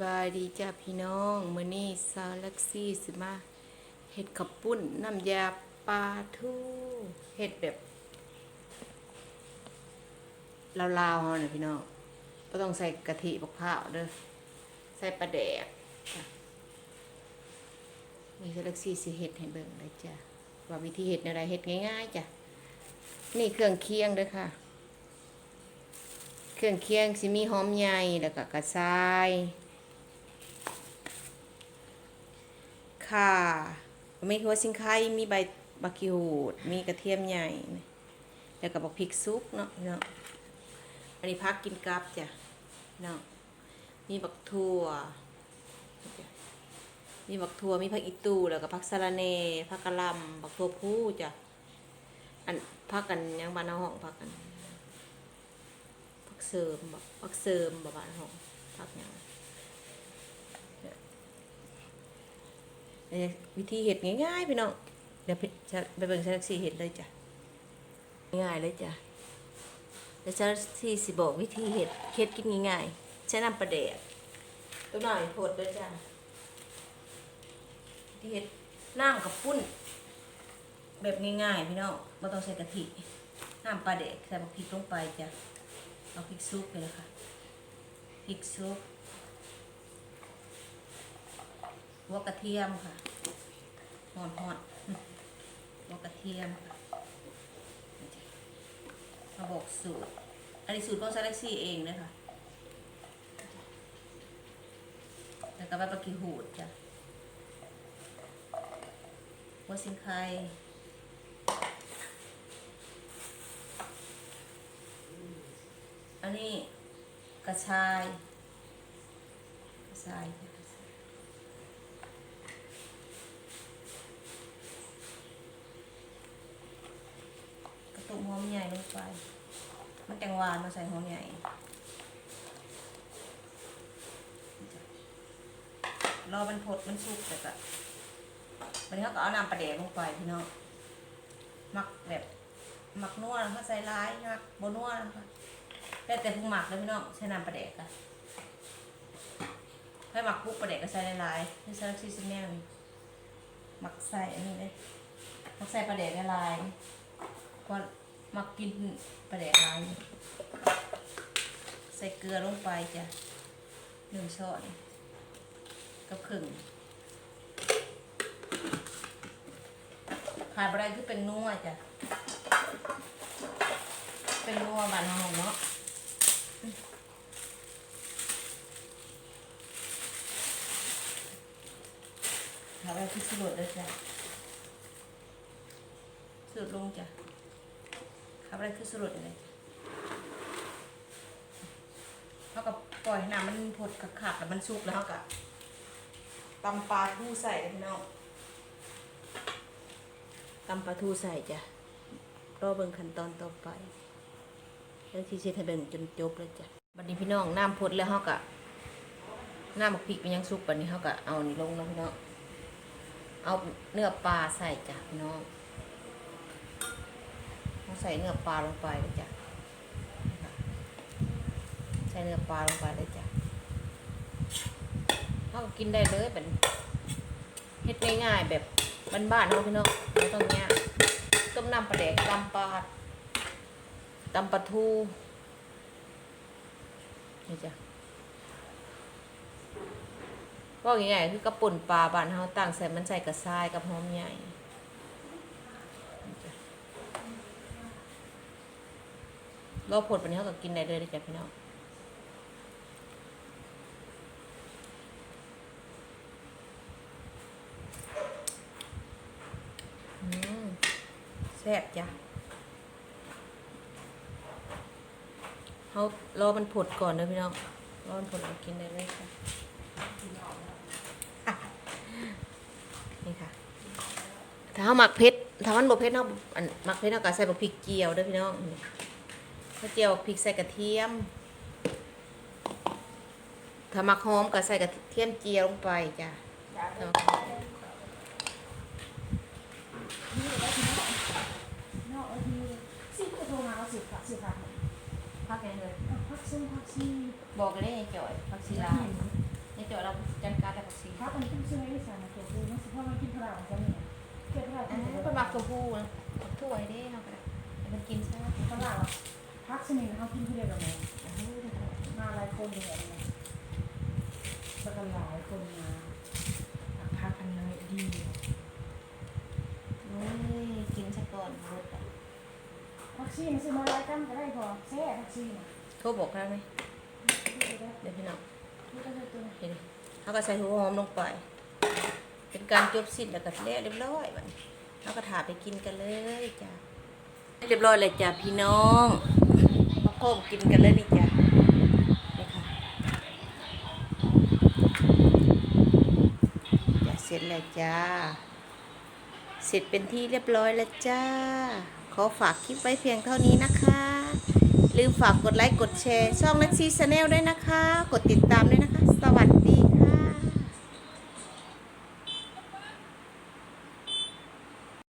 บายดีจ้าพี่น้องมื้อนี้ซาวลักซี่สิมาเฮ็ดขับปุ้นน้ำยาปลาทูเฮ็ดแบบลาวๆเฮาน่ะพี่น้องบ่ต้องใส่กะทิบักพร้าวเด้อใส่ปลาแดกนี่ซาวลักซี่สิเฮ็ดให้เบิ่งเลยจ้ะว่าวิธีเฮ็ดแนวใดเฮ็ดง่ายๆจ้ะนี่เครื่องเคียงเด้อค่ะ เครื่องเคียงสิมีหอมใหญ่แล้วก็กระชาย ข่า มีหัวสิงไข่มีใบบักกีหูด มีกระเทียมใหญ่ แล้วก็บักพริกซุกเนาะเนาะ อันนี้พักกินกับจ้ะเนาะ มีบักทั่ว มีบักทั่ว มีผักอีตูแล้วก็ผักสะระเนผักกะหล่ำบักทั่วผู้จ้ะ อันพักกันยังบ้านเอาห้องพักกันพักเสริมแบบพักเสริมแบบบ้านห้องพักยังเนี่ยเนี่ย วิธีเห็ดง่ายๆพี่น้องเดี๋ยวจะไปเบิ่งเซล็กซี่เห็ดเลยจ้ะง่ายเลยจ้ะเดี๋ยวเซล็กซี่สิบอกวิธีเห็ดเห็ดกินง่ายๆใช้น้ำปลาแดกตัวหน่อยโพดเลยจ้ะวิธีเห็ดน้ำกับปุ้น แบบง่ายๆพี่น้องไม่ต้องใส่กะทิน้ำปลาแดกใส่บักพริกลงไปจ้ะเอาพริกซุปไปเลยค่ะพริกซุป หัวกระเทียมค่ะหอนหอนหัวกระเทียมมาบอกสูตร อันนี้สูตรของซาเล็กซี่เองเลยค่ะ แล้วก็ใบปลากีหูดจ้ะหัวสิงไคอันนี้กระชาย กระชายค่ะกระชายกระตุกห อมใหญ่ลงไป มันแตงหวานมาใส่หอมใหญ่รอมันผดมันสุกแต่ก็วันนี้เขาก็เอาน้ำปลาแดกลงไปพี่น้องหมักแบบหมักนัวนะคะใส่ร้ายหมักบนัวนะคะแต่แต่ผู้หมักเลยพี่น้องใช้น้ำปลาแดกค่ะให้หมักปุ๊บปลาแดกก็ใส่ลายๆนี่ใส่ซีซิแนี่หมักใส่อันนี้เลยหมักใส่ปลาแดกหลายๆเพราะห มักกินปลาแดกหลายใส่เกลือลงไปจ้ะหนึ่งช้อนกับครึ่งขาดอะไรคือเป็นนัวจ้ะ เป็นนัวบานหอมเนาะขาดอะไรคือสุดเลยจ้ะสุดลงจ้ะ อะไรคือสุดเลยเขาก็ปล่อยหน้ำมันพดขักๆแล้วมันสุกแล้วเขาก็ตำปลาทูใส่พี่น้องตำปลาทูใส่จ้ะรอเบิ่งขั้นตอนต่อไปแล้วที่เช็ดให้เบิ่งจนจบเลยจ้ะบัดนี้พี่น้องน้ำพดแล้วเฮาก็น้ำบักพริกมันยังสุกบัดนี้เฮาก็เอานี่ลงแล้วพี่น้องเอาเนื้อปลาใส่จ้ะพี่น้อง ใส่เนื้อปลาลงไปเลยจ้ะใส่เนื้อปลาลงไปเลยจ้ะเฮาก็กินได้เลยแบบเฮ็ดง่ายๆแบบบ้านๆเฮาพี่น้องไม่ต้องยากต้มน้ำปลาแดกตำปลาตำปลาทูนี่จ้ะว่าง่ายๆคือกระปุ่นปลาบ้านเฮาตั้งใส่มันใส่กระชายกับหอมใหญ่นี่จ้ะ รอผลวันนี้เขาก็กินได้เลยเด้จ้ะพี่น้องแซ่บจ้ะเขารอมันผดก่อนนะพี่น้อง รอมันผดแล้วกินได้เลยค่ะ นี่ค่ะ ถ้าเขาหมักเผ็ดถ้ามันบ่เผ็ดเขาอันหมักเผ็ดเขาก็ใส่บกพริกเจียวด้วยพี่น้อง นี่ถ้าเจียวบักพริกใส่กระเทียม ถ้าหมักหอมก็ใส่กระเทียมเจียวลงไปจ้ะถ้าหมักหอมนอกเอาทีสิบก็โทรมาเอาสิบค่ะสิบค่ะพักยังเลยเอาพักซึ่งพักซี่บอกเลยไงจ่อยพักศิลาในแจาะเราจัดการแล้วผักชีพักอันนี้ต้องซื้อให้สารตัวกูมันสิเพราะมันกินพลังของเนี่ยเกิดพลังอ่ากินเป็นบักตัวผู้นะบักถ้วยเด้เฮาก็ได้ให้มันกินซะพลัง พักชนิดเขากินที่เดียวกันไหมโอ้โหมาหลายคนเลยนะแล้วก็หลายคนมาพักกันเลยดีโอ้ยกินซะก่อนหมดอะพักซีนซื้อมาหลายกันก็ได้พอแซ่พักซีนโทรบอกแล้วไหมเดี๋ยวพี่น้องเห็นเขาก็ใส่หัวหอมลงไป เป็นการจบสิ้นแล้วก็แล้วเรียบร้อยบัดนี้เราก็ถาไปกินกันเลยจ้ะเรียบร้อยเลยจ้ะพี่น้อง โค้งกินกันเลยนี่จ้ะนี่ค่ะจะเสร็จแล้วจ้า เสร็จเป็นที่เรียบร้อยแล้วจ้า ขอฝากคลิปไว้เพียงเท่านี้นะคะ ลืมฝากกดไลค์กดแชร์ ช่องนักซีชาแนลด้วยนะคะ กดติดตามด้วยนะคะ สวัสดี